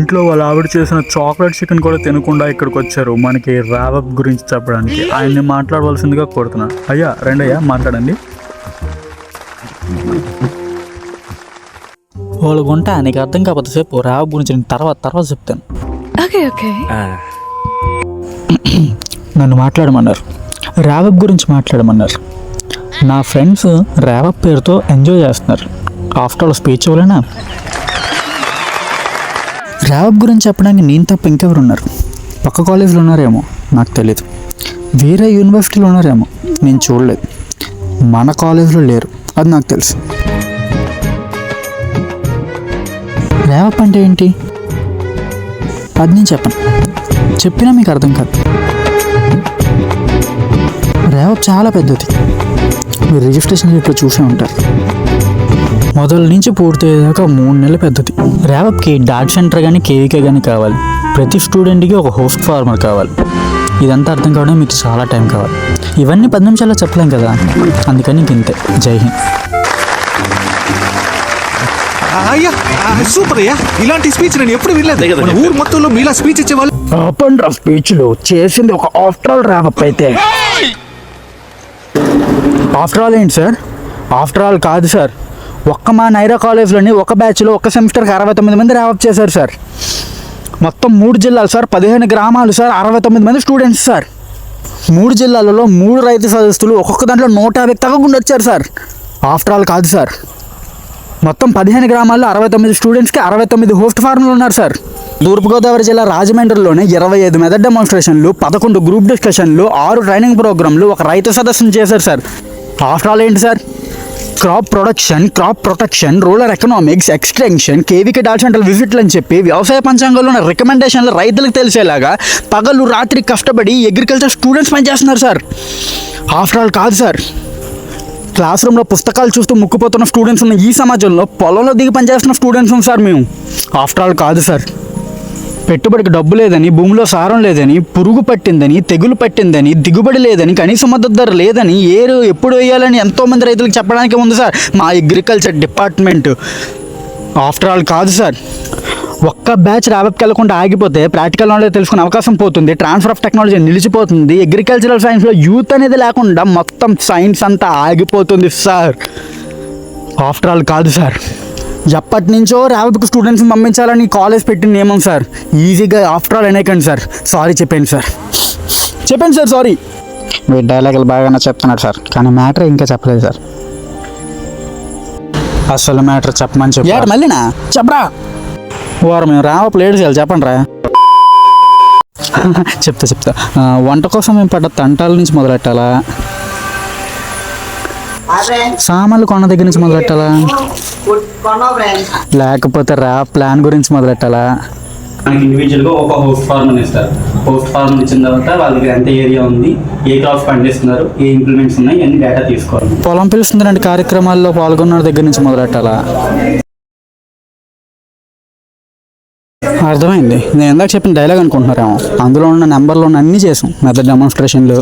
ఇంట్లో వాళ్ళ ఆవిడ చేసిన చాక్లెట్ చికెన్ కూడా తినకుండా ఇక్కడికి వచ్చారు. మనకి రావప్ గురించి చెప్పడానికి. ఆయన్ని మాట్లాడవలసిందిగా కోరుతున్నా. అయ్యా రండి అయ్యా మాట్లాడండి. వాళ్ళ గుంట నీకు అర్థం కాకపోతే సేపు రావప్ గురించి నేను తర్వాత తర్వాత చెప్తాను. Okay, okay. నన్ను మాట్లాడమన్నారు. ర్యావప్ గురించి మాట్లాడమన్నారు. నా ఫ్రెండ్స్ ర్యావప్ పేరుతో ఎంజాయ్ చేస్తున్నారు. ఆఫ్టర్ ఆల్ స్పీచ్ వలన ర్యాప్ గురించి చెప్పడానికి నేను తప్ప ఇంకెవరు ఉన్నారు పక్క కాలేజీలో ఉన్నారేమో? నాకు తెలియదు వేరే యూనివర్సిటీలో ఉన్నారేమో? నేను చూడలేదు. మన కాలేజీలో లేరు. అది నాకు తెలుసు. ర్యాప్ అంటే ఏంటి? అది నేను చెప్పను. చెప్పినా మీకు అర్థం కాదు. ర్యాప్ చాలా పెద్దది. మీరు రిజిస్ట్రేషన్ ఇప్పుడు చూసే ఉంటారు. మొదల నుంచి పూర్తి అయ్యేదాకా మూడు నెలలు పెద్దది. ర్యావప్కి డాట్ సెంటర్ కానీ కేవీకే కానీ కావాలి. ప్రతి స్టూడెంట్కి ఒక హోస్ట్ ఫార్మర్ కావాలి. ఇదంతా అర్థం కావడం మీకు చాలా టైం కావాలి. ఇవన్నీ పది నిమిషాల్లో చెప్పలేం కదా? అందుకని ఇంతే. జై హింద్. అయ్యా సూపర్ అయ్యా. ఇలాంటి స్పీచ్ నేను ఎప్పుడు వినలేదు. మన ఊరు మొత్తంలో మీలా స్పీచ్ ఇచ్చేవాళ్ళు ఆపండి రా స్పీచ్లు. చేసింది ఒక ఆఫ్టర్ ఆల్ ర్యావప్ అయితే. ఆఫ్టర్ ఆల్ ఏంటి సార్? ఆఫ్టర్ ఆల్ కాదు సార్. ఒక్క మా నైరా కాలేజ్లోని ఒక బ్యాచ్లో ఒక సెమిస్టర్కి అరవై తొమ్మిది మంది ర్యావప్ చేశారు సార్. మొత్తం మూడు జిల్లాలు సార్. పదిహేను గ్రామాలు సార్. అరవై తొమ్మిది మంది స్టూడెంట్స్ సార్. మూడు జిల్లాలలో మూడు రైతు సదస్సులు ఒక్కొక్క దాంట్లో నూట యాభై తగ్గకుండా వచ్చారు సార్. ఆఫ్టర్ ఆల్ కాదు సార్. మొత్తం పదిహేను గ్రామాల్లో అరవై తొమ్మిది స్టూడెంట్స్కి అరవై తొమ్మిది హోస్ట్ ఫార్మ్లు ఉన్నారు సార్. తూర్పుగోదావరి జిల్లా రాజమండ్రిలోనే ఇరవై ఐదు మెదడ్ డెమాన్స్ట్రేషన్లు పదకొండు గ్రూప్ డిస్కషన్లు ఆరు ట్రైనింగ్ ప్రోగ్రాంలు ఒక రైతు సదస్సును చేశారు సార్. ఆఫ్టర్ ఆల్ ఏంటి sir? Crop production crop protection rural economics extension KVK DAATT centre విజిట్లు అని చెప్పి వ్యవసాయ పంచాంగంలో ఉన్న రికమెండేషన్లు రైతులకు తెలిసేలాగా పగలు రాత్రి కష్టపడి అగ్రికల్చర్ స్టూడెంట్స్ పనిచేస్తున్నారు సార్. ఆఫ్టర్ ఆల్ కాదు సార్. క్లాస్ రూమ్లో పుస్తకాలు చూస్తూ ముక్కుపోతున్న స్టూడెంట్స్ ఉన్న ఈ సమాజంలో పొలంలో దిగి పనిచేస్తున్న స్టూడెంట్స్ ఉంది సార్ మేము. ఆఫ్టర్ ఆల్ కాదు సార్. పెట్టుబడికి డబ్బు లేదని భూమిలో సారం లేదని పురుగు పట్టిందని తెగులు పట్టిందని దిగుబడి లేదని కనీస మద్దతు ధర లేదని ఏరు ఎప్పుడు వేయాలని ఎంతోమంది రైతులకు చెప్పడానికి ఉంది సార్ మా అగ్రికల్చర్ డిపార్ట్మెంట్ ఆఫ్టర్ ఆల్ కాదు సార్. ఒక్క బ్యాచ్ ర్యావప్కి వెళ్ళకుండా ఆగిపోతే ప్రాక్టికల్ నాలెడ్జ్ తెలుసుకునే అవకాశం పోతుంది ట్రాన్స్ఫర్ ఆఫ్ టెక్నాలజీ నిలిచిపోతుంది అగ్రికల్చరల్ సైన్స్లో యూత్ అనేది లేకుండా మొత్తం సైన్స్ అంతా ఆగిపోతుంది సార్. ఆఫ్టర్ ఆల్ కాదు సార్. ఎప్పటి నుంచో ర్యావప్కి స్టూడెంట్స్ని పంపించాలని కాలేజ్ పెట్టిన నియమం సార్ ఈజీగా ఆఫ్టర్ ఆల్ అనేకండి సార్ సారీ చెప్పాను సార్ చెప్పాను సార్ సారీ మీ డైలాగులు బాగానే చెప్తున్నాడు సార్ కానీ మ్యాటర్ ఇంకా చెప్పలేదు సార్ అసలు మ్యాటర్ చెప్పమని చెప్పారు మళ్ళీనా? చెప్పరా? వారు మేము రావప్ లేట్ చేయాలి చెప్పండి రా. చెప్తా చెప్తా. వంట కోసం మేము పడ్డ తంటాల నుంచి మొదలెట్టాలా? సామాన్లు కొన్న దగ్గర నుంచి మొదలెట్టాలా? లేకపోతే రా ప్లాన్ గురించి మొదలెట్టాలా? మనకి ఇండివిజువల్గా ఒక హోస్ట్ ఫార్మ్ ఇస్తారు. హోస్ట్ ఫార్మ్ ఇచ్చిన తర్వాత వాళ్ళకి ఎంత ఏరియా ఉంది ఏ క్రాప్స్ పండిస్తున్నారు ఏ ఇంప్లిమెంట్స్ ఉన్నాయి అన్ని డేటా తీసుకోవాలి. పొలం పిలుస్తుంది రెండు కార్యక్రమాల్లో పాల్గొన్న దగ్గర నుంచి మొదలెట్టాలా? అర్థమైంది. నేను ఇందాక చెప్పిన డైలాగ్ అనుకుంటున్నారేమో. అందులో ఉన్న నెంబర్లో ఉన్న అన్నీ చేసాం. మెథడ్ డెమాన్స్ట్రేషన్లు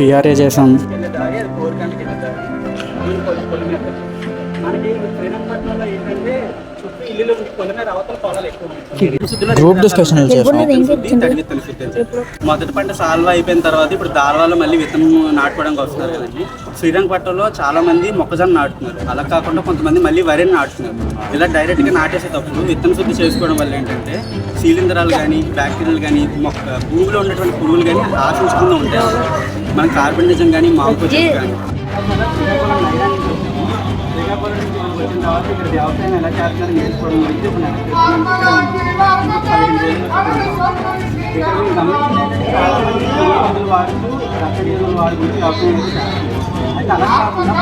పిఆర్ఏ చేశాం. గ్రూప్ డిస్కషన్ చేసాం మొదటి పంట సాల్వ అయిపోయిన తర్వాత ఇప్పుడు దాల్వాలో మళ్ళీ విత్తనం నాటుకోవడానికి వస్తున్నారు కదండి. శ్రీరంగపట్నంలో చాలా మంది మొక్కజొన్న నాటుతున్నారు. అలా కాకుండా కొంతమంది మళ్ళీ వరిని నాటుతున్నారు. ఇలా డైరెక్ట్గా నాటేసేటప్పుడు విత్తన శుద్ధి చేసుకోవడం వల్ల ఏంటంటే శీలింధ్రాలు కానీ బ్యాక్టీరియాలు కానీ మొక్క భూమిలో ఉన్నటువంటి పురుగులు కానీ ఆశించకుండా ఉంటాయి. మన కార్బన్ నిజం కానీ మాంపు కానీ తర్వాత ఇక్కడ వ్యవసాయం ఎలా చేస్తున్నారో నేర్చుకోవడం గురించి ఒక ఇక్కడ మీరు వాడుతూ వాడుకుంటూ వ్యవసాయం అయితే అలా కాకుండా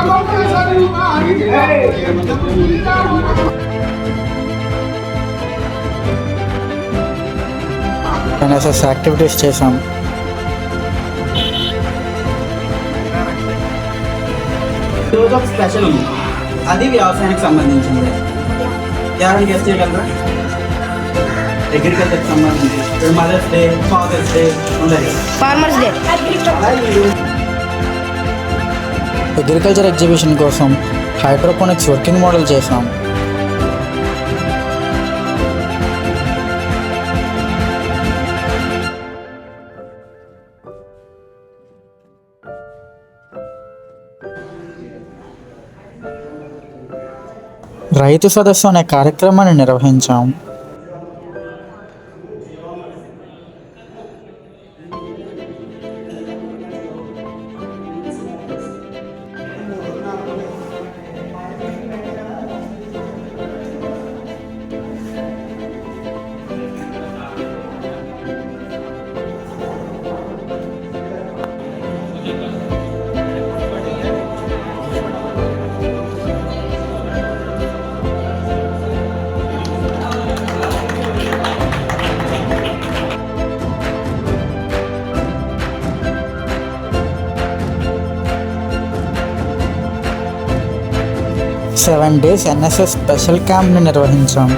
ఎన్ఎస్ఎస్ యాక్టివిటీస్ ఒక స్పెషల్ ఉంది. అది వ్యవసాయానికి సంబంధించింది. ఎవరైనా గెస్ట్ చేయగలరా అగ్రికల్చర్కి సంబంధించి మదర్స్ డే ఫాదర్స్ డే ఉన్నాయి ఫార్మర్స్ డే. అగ్రికల్చర్ ఎగ్జిబిషన్ కోసం హైడ్రోపోనిక్స్ వర్కింగ్ మోడల్ చేసాం రైతు సదస్సు అనే కార్యక్రమాన్ని నిర్వహించాం. సెవెన్ డేస్ ఎన్ఎస్ఎస్ స్పెషల్ క్యాంప్ని నిర్వహించాం.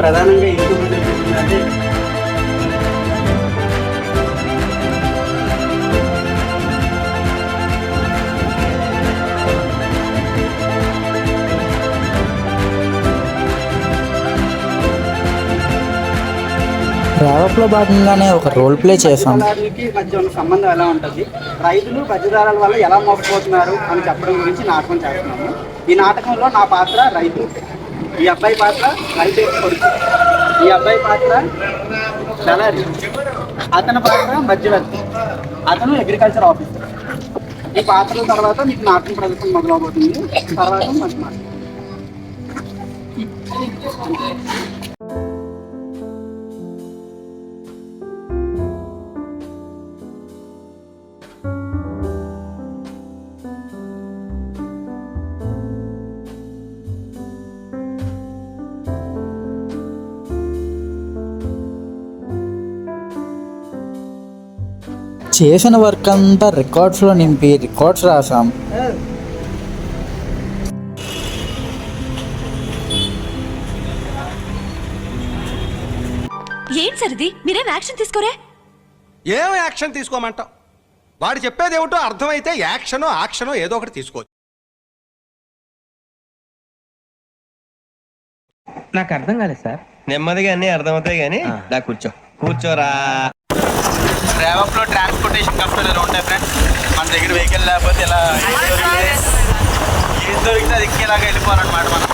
ప్రధానంగా ఎందుకు అంటే ర్యావప్లో భాగంగానే ఒక రోల్ ప్లే చేసాం బజ్జదారులకి మధ్య ఉన్న సంబంధం ఎలా ఉంటుంది? రైతులు బజ్జదారుల వల్ల ఎలా మోసపోతున్నారు అని చెప్పడం గురించి నాటకం చేస్తున్నాము. ఈ నాటకంలో నా పాత్ర రైతు ఈ అబ్బాయి పాత్ర రైతు కొడుకు ఈ అబ్బాయి పాత్ర దళారి అతని పాత్ర మధ్యవర్తి అతను అగ్రికల్చర్ ఆఫీసర్ ఈ పాత్రల తర్వాత మీకు నాటకం ప్రదర్శన మొదలవబోతుంది. తర్వాత మంచి మాట చేసిన వర్క్ అంతా రికార్డ్స్లో నింపి రికార్డ్స్ రాసాం. ఏంటి సార్ ఇది? మీరేం యాక్షన్ తీసుకోరే? ఏం యాక్షన్ తీసుకోమంటావు? వాడు చెప్పేది ఏమిటో అర్థమైతే యాక్షనో యాక్షనో ఏదో ఒకటి తీసుకోవచ్చు. నాకు అర్థం కాలేదు సార్. నెమ్మదిగా అన్ని అర్థమవుతాయి కానీ దా కూర్చో. కూర్చోరా. రేవప్లో ట్రాన్స్పోర్టేషన్ కంపెనీలు ఎలా ఉంటాయి ఫ్రెండ్స్ మన దగ్గర వెహికల్ లేకపోతే ఇలా ఏది దొరికితే అది ఎక్కేలాగా వెళ్ళిపోవాలన్నమాట మనం.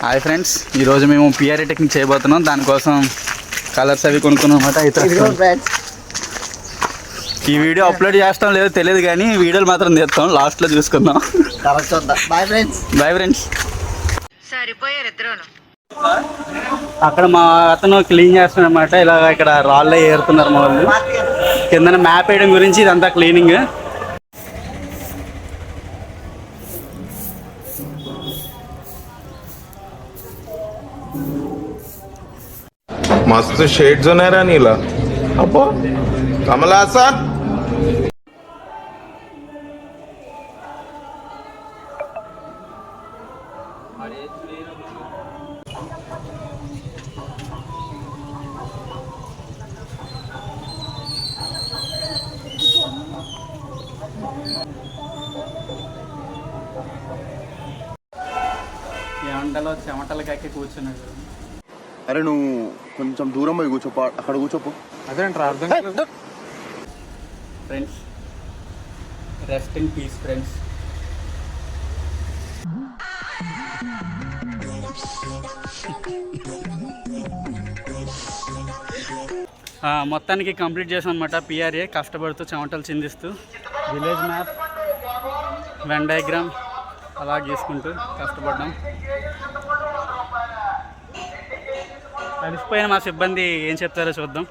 హాయ్ ఫ్రెండ్స్ ఈరోజు మేము పిఆర్ఏ టెక్నిక్ చేయబోతున్నాం. దానికోసం కలర్స్ అవి కొనుక్కున్నాం అనమాట అయితే ఈ వీడియో అప్లోడ్ చేస్తాం లేదో తెలియదు కానీ వీడియోలు మాత్రం తీస్తాం లాస్ట్లో చూసుకుందాం. బాయ్ ఫ్రెండ్స్ బాయ్ ఫ్రెండ్స్ సరిపోయారు ఇద్దరు అక్కడ మా అతను క్లీన్ చేస్తున్నాడు అనమాట ఇలా ఇక్కడ రాళ్ళే ఏరుతున్నారు మా వాళ్ళు. కింద మ్యాప్ వేయడం గురించి ఇదంతా క్లీనింగ్ मस्त शेड जो नाही राणीला अप्पो कमला असा ఎండలో చెమటలు కక్కి కూర్చున్నాడు అరే నువ్వు కొంచెం దూరం పోయి కూర్చోపో అక్కడ కూర్చోపో. Friends rest in peace friends మొత్తానికి కంప్లీట్ చేసాం అనమాట పిఆర్ఏ కష్టపడుతూ చెమటలు చిందిస్తూ. విలేజ్ మ్యాప్ వెన్ డయాగ్రామ్ అలా గీసుకుంటూ కష్టపడ్డాం. అలసిపోయిన మా సిబ్బంది ఏం చెప్తారో చూద్దాం.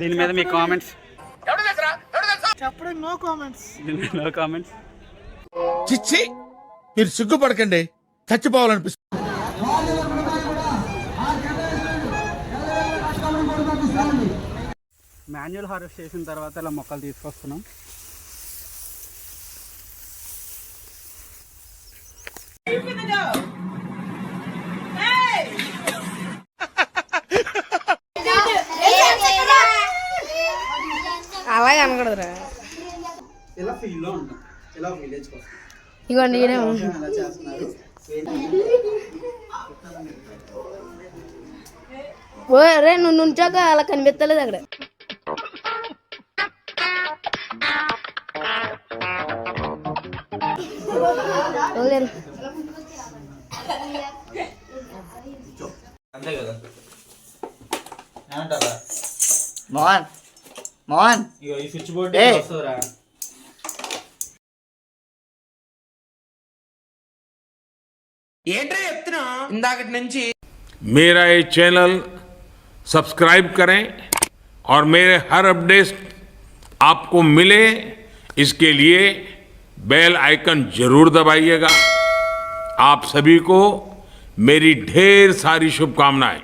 దీని మీద మీ కామెంట్స్ చెప్పడం నో కామెంట్స్ నో కామెంట్స్ చిచ్చి మీరు సిగ్గుపడకండి. చచ్చిపోవాలనిపిస్తుంది. మాన్యువల్ హార్వెస్ట్ చేసిన తర్వాత ఇలా మొక్కలు తీసుకొస్తున్నాం. అనకూడదురా ఇలా ఫీల్డ్లో ఉంటాం ఇలా వస్తాం ఇగోండి ఈయనే అలా చేస్తున్నారు? ఓ రే నువ్వు నుంచాక అలా కనిపించలేదు అక్కడ. వదిలేరు. మోహన్. మోహన్ ఇగో ఈ స్విచ్ బోర్డ్ ఏయ్. వస్తుందిరా मेरा ये चैनल सब्सक्राइब करें और मेरे हर अपडेट आपको मिले इसके लिए बेल आइकन जरूर दबाइएगा आप सभी को मेरी ढेर सारी शुभकामनाएं